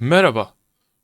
Merhaba.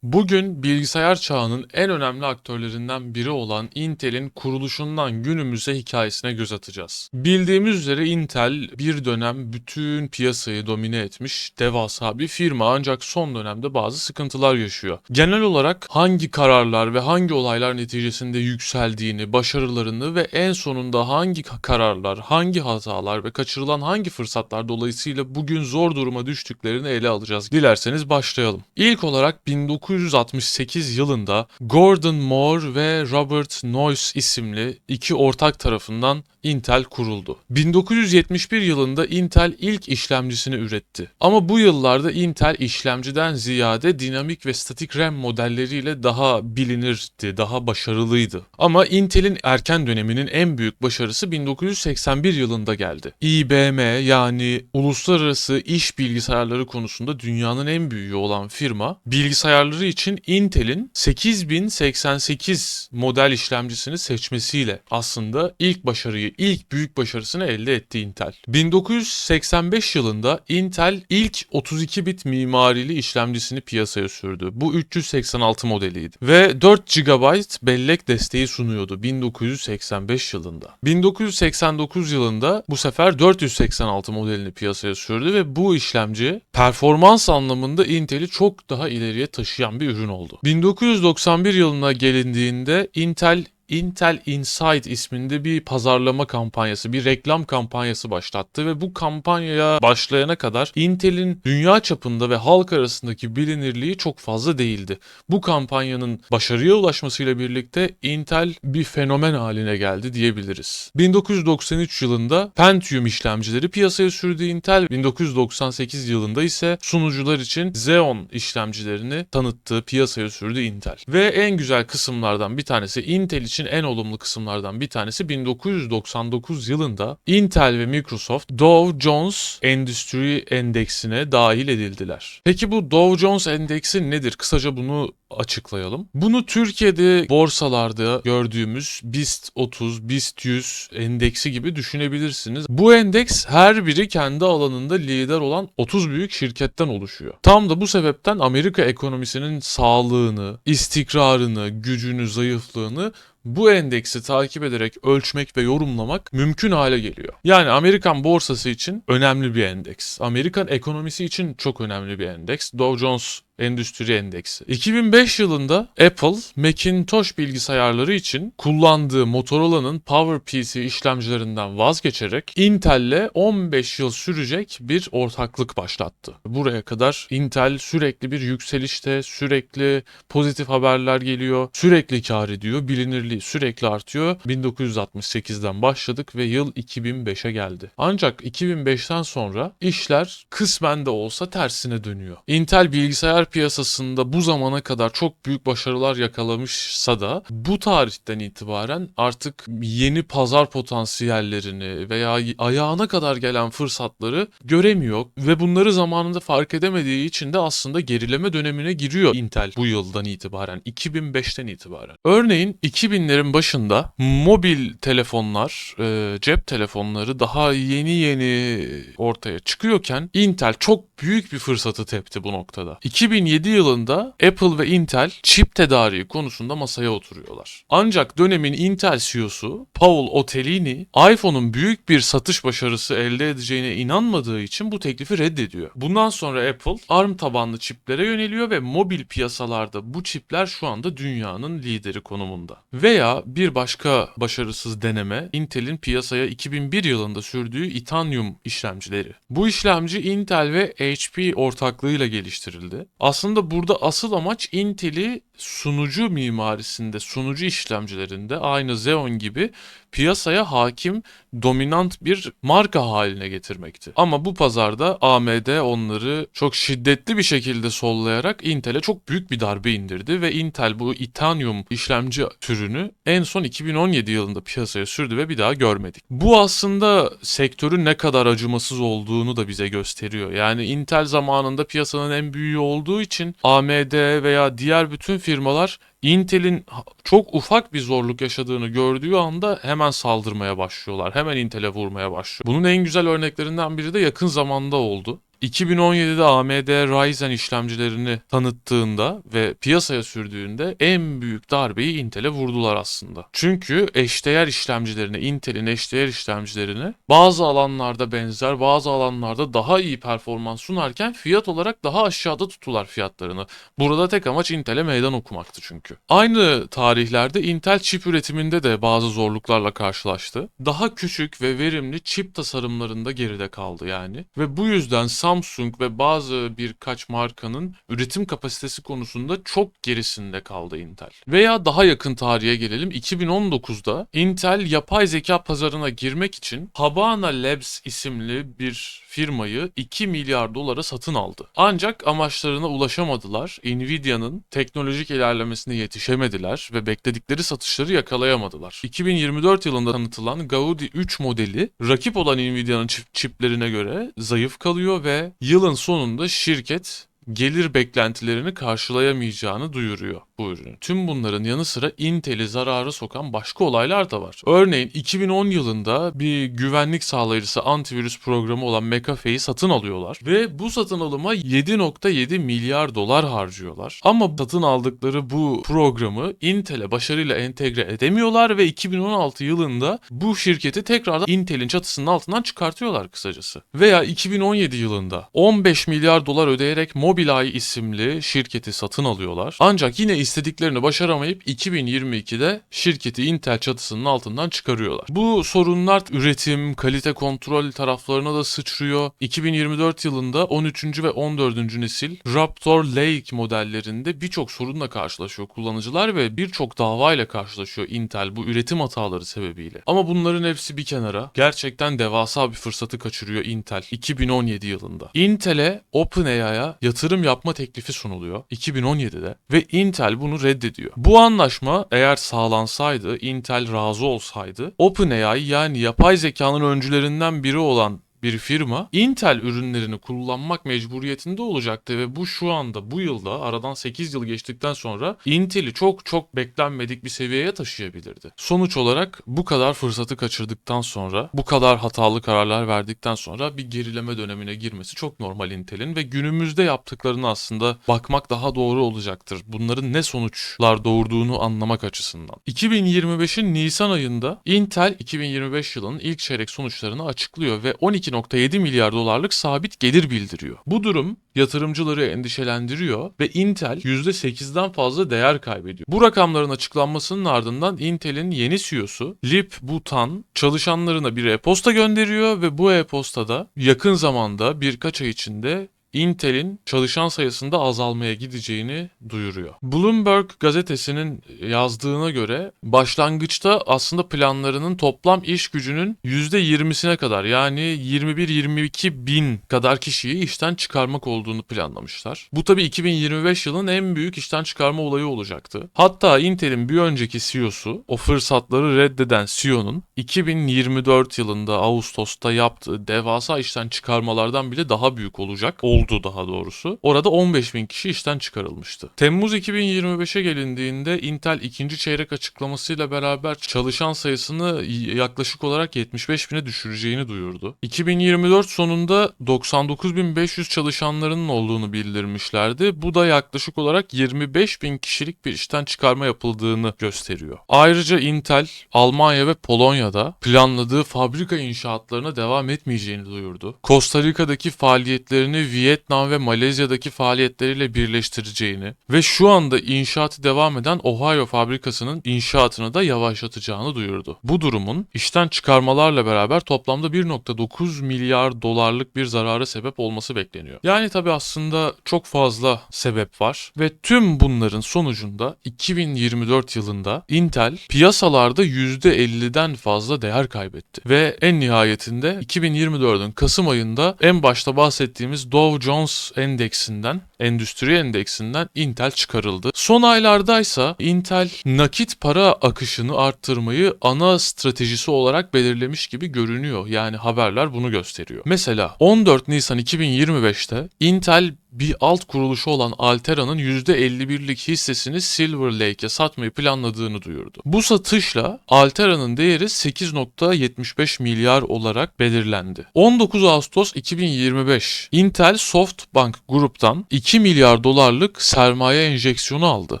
Bugün bilgisayar çağının en önemli aktörlerinden biri olan Intel'in kuruluşundan günümüze hikayesine göz atacağız. Bildiğimiz üzere Intel bir dönem bütün piyasayı domine etmiş devasa bir firma ancak son dönemde bazı sıkıntılar yaşıyor. Genel olarak hangi kararlar ve hangi olaylar neticesinde yükseldiğini, başarılarını ve en sonunda hangi kararlar, hangi hatalar ve kaçırılan hangi fırsatlar dolayısıyla bugün zor duruma düştüklerini ele alacağız. Dilerseniz başlayalım. İlk olarak 1968 yılında Gordon Moore ve Robert Noyce isimli iki ortak tarafından Intel kuruldu. 1971 yılında Intel ilk işlemcisini üretti. Ama bu yıllarda Intel işlemciden ziyade dinamik ve statik RAM modelleriyle daha bilinirdi, daha başarılıydı. Ama Intel'in erken döneminin en büyük başarısı 1981 yılında geldi. IBM yani Uluslararası İş Bilgisayarları konusunda dünyanın en büyüğü olan firma, bilgisayarları için Intel'in 8088 model işlemcisini seçmesiyle aslında ilk başarıyı, ilk büyük başarısını elde etti Intel. 1985 yılında Intel ilk 32 bit mimarili işlemcisini piyasaya sürdü. Bu 386 modeliydi ve 4 GB bellek desteği sunuyordu 1985 yılında. 1989 yılında bu sefer 486 modelini piyasaya sürdü ve bu işlemci performans anlamında Intel'i çok daha ileriye taşıyan bir ürün oldu. 1991 yılına gelindiğinde Intel Intel Inside isminde bir pazarlama kampanyası, bir reklam kampanyası başlattı ve bu kampanyaya başlayana kadar Intel'in dünya çapında ve halk arasındaki bilinirliği çok fazla değildi. Bu kampanyanın başarıya ulaşmasıyla birlikte Intel bir fenomen haline geldi diyebiliriz. 1993 yılında Pentium işlemcileri piyasaya sürdü Intel, 1998 yılında ise sunucular için Xeon işlemcilerini tanıttığı piyasaya sürdü Intel. Ve en güzel kısımlardan bir tanesi Intel için en olumlu kısımlardan bir tanesi 1999 yılında Intel ve Microsoft Dow Jones Endüstri Endeksine dahil edildiler. Peki bu Dow Jones Endeksi nedir? Kısaca bunu açıklayalım. Bunu Türkiye'de borsalarda gördüğümüz BIST 30, BIST 100 endeksi gibi düşünebilirsiniz. Bu endeks her biri kendi alanında lider olan 30 büyük şirketten oluşuyor. Tam da bu sebepten Amerika ekonomisinin sağlığını, istikrarını, gücünü, zayıflığını bu endeksi takip ederek ölçmek ve yorumlamak mümkün hale geliyor. Yani Amerikan borsası için önemli bir endeks. Amerikan ekonomisi için çok önemli bir endeks. Dow Jones Endüstri Endeksi. 2005 yılında Apple Macintosh bilgisayarları için kullandığı Motorola'nın PowerPC işlemcilerinden vazgeçerek Intel'le 15 yıl sürecek bir ortaklık başlattı. Buraya kadar Intel sürekli bir yükselişte, sürekli pozitif haberler geliyor, sürekli kar ediyor, bilinirliği sürekli artıyor. 1968'den başladık ve yıl 2005'e geldi. Ancak 2005'ten sonra işler kısmen de olsa tersine dönüyor. Intel bilgisayar piyasasında bu zamana kadar çok büyük başarılar yakalamışsa da bu tarihten itibaren artık yeni pazar potansiyellerini veya ayağına kadar gelen fırsatları göremiyor ve bunları zamanında fark edemediği için de aslında gerileme dönemine giriyor Intel bu yıldan itibaren 2005'ten itibaren. Örneğin 2000'lerin başında mobil telefonlar, e, cep telefonları daha yeni yeni ortaya çıkıyorken Intel çok büyük bir fırsatı tepti bu noktada. 2007 yılında Apple ve Intel çip tedariği konusunda masaya oturuyorlar. Ancak dönemin Intel CEO'su Paul Otellini iPhone'un büyük bir satış başarısı elde edeceğine inanmadığı için bu teklifi reddediyor. Bundan sonra Apple ARM tabanlı çiplere yöneliyor ve mobil piyasalarda bu çipler şu anda dünyanın lideri konumunda. Veya bir başka başarısız deneme Intel'in piyasaya 2001 yılında sürdüğü Itanium işlemcileri. Bu işlemci Intel ve HP ortaklığıyla geliştirildi. Aslında burada asıl amaç Intel'i sunucu mimarisinde, sunucu işlemcilerinde aynı Xeon gibi piyasaya hakim dominant bir marka haline getirmekti. Ama bu pazarda AMD onları çok şiddetli bir şekilde sollayarak Intel'e çok büyük bir darbe indirdi ve Intel bu Itanium işlemci türünü en son 2017 yılında piyasaya sürdü ve bir daha görmedik. Bu aslında sektörün ne kadar acımasız olduğunu da bize gösteriyor. Yani Intel zamanında piyasanın en büyüğü olduğu için AMD veya diğer bütün firmalar Intel'in çok ufak bir zorluk yaşadığını gördüğü anda hemen saldırmaya başlıyorlar. Hemen Intel'e vurmaya başlıyor. Bunun en güzel örneklerinden biri de yakın zamanda oldu. 2017'de AMD Ryzen işlemcilerini tanıttığında ve piyasaya sürdüğünde en büyük darbeyi Intel'e vurdular aslında. Çünkü eşdeğer işlemcilerini, Intel'in eşdeğer işlemcilerini bazı alanlarda benzer, bazı alanlarda daha iyi performans sunarken fiyat olarak daha aşağıda tuttular fiyatlarını. Burada tek amaç Intel'e meydan okumaktı çünkü. Aynı tarihlerde Intel çip üretiminde de bazı zorluklarla karşılaştı. Daha küçük ve verimli çip tasarımlarında geride kaldı yani. Ve bu yüzden Samsung ve bazı birkaç markanın üretim kapasitesi konusunda çok gerisinde kaldı Intel. Veya daha yakın tarihe gelelim. 2019'da Intel yapay zeka pazarına girmek için Habana Labs isimli bir firmayı 2 milyar dolara satın aldı. Ancak amaçlarına ulaşamadılar. Nvidia'nın teknolojik ilerlemesine yetişemediler ve bekledikleri satışları yakalayamadılar. 2024 yılında tanıtılan Gaudi 3 modeli rakip olan Nvidia'nın çip- çiplerine göre zayıf kalıyor ve yılın sonunda şirket gelir beklentilerini karşılayamayacağını duyuruyor bu ürünü. Tüm bunların yanı sıra Intel'i zarara sokan başka olaylar da var. Örneğin 2010 yılında bir güvenlik sağlayıcısı antivirüs programı olan McAfee'yi satın alıyorlar ve bu satın alıma 7.7 milyar dolar harcıyorlar. Ama satın aldıkları bu programı Intel'e başarıyla entegre edemiyorlar ve 2016 yılında bu şirketi tekrardan Intel'in çatısının altından çıkartıyorlar kısacası. Veya 2017 yılında 15 milyar dolar ödeyerek Mobileye isimli şirketi satın alıyorlar. Ancak yine istediklerini başaramayıp 2022'de şirketi Intel çatısının altından çıkarıyorlar. Bu sorunlar üretim, kalite kontrol taraflarına da sıçrıyor. 2024 yılında 13. ve 14. nesil Raptor Lake modellerinde birçok sorunla karşılaşıyor kullanıcılar ve birçok davayla karşılaşıyor Intel bu üretim hataları sebebiyle. Ama bunların hepsi bir kenara. Gerçekten devasa bir fırsatı kaçırıyor Intel 2017 yılında. Intel'e OpenAI'ya yatırım yapma teklifi sunuluyor 2017'de ve Intel bunu reddediyor. Bu anlaşma eğer sağlansaydı, Intel razı olsaydı OpenAI yani yapay zekanın öncülerinden biri olan bir firma Intel ürünlerini kullanmak mecburiyetinde olacaktı ve bu şu anda bu yılda aradan 8 yıl geçtikten sonra Intel'i çok çok beklenmedik bir seviyeye taşıyabilirdi. Sonuç olarak bu kadar fırsatı kaçırdıktan sonra bu kadar hatalı kararlar verdikten sonra bir gerileme dönemine girmesi çok normal Intel'in ve günümüzde yaptıklarını aslında bakmak daha doğru olacaktır. Bunların ne sonuçlar doğurduğunu anlamak açısından. 2025'in Nisan ayında Intel 2025 yılının ilk çeyrek sonuçlarını açıklıyor ve 12.7 milyar dolarlık sabit gelir bildiriyor. Bu durum yatırımcıları endişelendiriyor ve Intel %8'den fazla değer kaybediyor. Bu rakamların açıklanmasının ardından Intel'in yeni CEO'su Lip Butan çalışanlarına bir e-posta gönderiyor ve bu e-postada yakın zamanda birkaç ay içinde Intel'in çalışan sayısında azalmaya gideceğini duyuruyor. Bloomberg gazetesinin yazdığına göre başlangıçta aslında planlarının toplam iş gücünün %20'sine kadar yani 21-22 bin kadar kişiyi işten çıkarmak olduğunu planlamışlar. Bu tabi 2025 yılının en büyük işten çıkarma olayı olacaktı. Hatta Intel'in bir önceki CEO'su o fırsatları reddeden CEO'nun 2024 yılında Ağustos'ta yaptığı devasa işten çıkarmalardan bile daha büyük olacak oldu daha doğrusu. Orada 15 bin kişi işten çıkarılmıştı. Temmuz 2025'e gelindiğinde Intel ikinci çeyrek açıklamasıyla beraber çalışan sayısını yaklaşık olarak 75 bine düşüreceğini duyurdu. 2024 sonunda 99.500 çalışanlarının olduğunu bildirmişlerdi. Bu da yaklaşık olarak 25 bin kişilik bir işten çıkarma yapıldığını gösteriyor. Ayrıca Intel Almanya ve Polonya'da planladığı fabrika inşaatlarına devam etmeyeceğini duyurdu. Costa Rica'daki faaliyetlerini Vietnam ve Malezya'daki faaliyetleriyle birleştireceğini ve şu anda inşaatı devam eden Ohio fabrikasının inşaatını da yavaşlatacağını duyurdu. Bu durumun işten çıkarmalarla beraber toplamda 1.9 milyar dolarlık bir zarara sebep olması bekleniyor. Yani tabi aslında çok fazla sebep var ve tüm bunların sonucunda 2024 yılında Intel piyasalarda %50'den fazla değer kaybetti ve en nihayetinde 2024'ün Kasım ayında en başta bahsettiğimiz Dow Jones endeksinden Endüstri Endeksinden Intel çıkarıldı. Son aylardaysa Intel nakit para akışını arttırmayı ana stratejisi olarak belirlemiş gibi görünüyor. Yani haberler bunu gösteriyor. Mesela 14 Nisan 2025'te Intel bir alt kuruluşu olan Altera'nın %51'lik hissesini Silver Lake'e satmayı planladığını duyurdu. Bu satışla Altera'nın değeri 8.75 milyar olarak belirlendi. 19 Ağustos 2025 Intel Softbank Group'tan 2 milyar dolarlık sermaye enjeksiyonu aldı.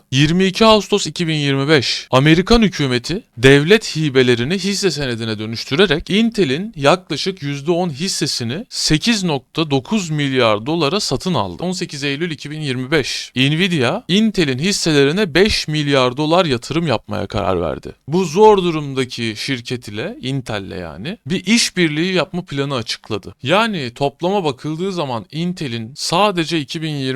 22 Ağustos 2025 Amerikan hükümeti devlet hibelerini hisse senedine dönüştürerek Intel'in yaklaşık %10 hissesini 8.9 milyar dolara satın aldı. 18 Eylül 2025 Nvidia Intel'in hisselerine 5 milyar dolar yatırım yapmaya karar verdi. Bu zor durumdaki şirket ile Intel'le yani bir işbirliği yapma planı açıkladı. Yani toplama bakıldığı zaman Intel'in sadece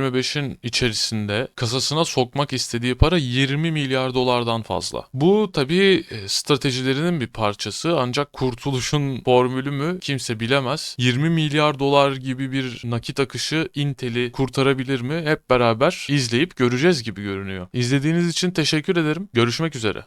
2025'in içerisinde kasasına sokmak istediği para 20 milyar dolardan fazla. Bu tabii e, stratejilerinin bir parçası ancak kurtuluşun formülü mü kimse bilemez. 20 milyar dolar gibi bir nakit akışı Intel'i kurtarabilir mi? Hep beraber izleyip göreceğiz gibi görünüyor. İzlediğiniz için teşekkür ederim. Görüşmek üzere.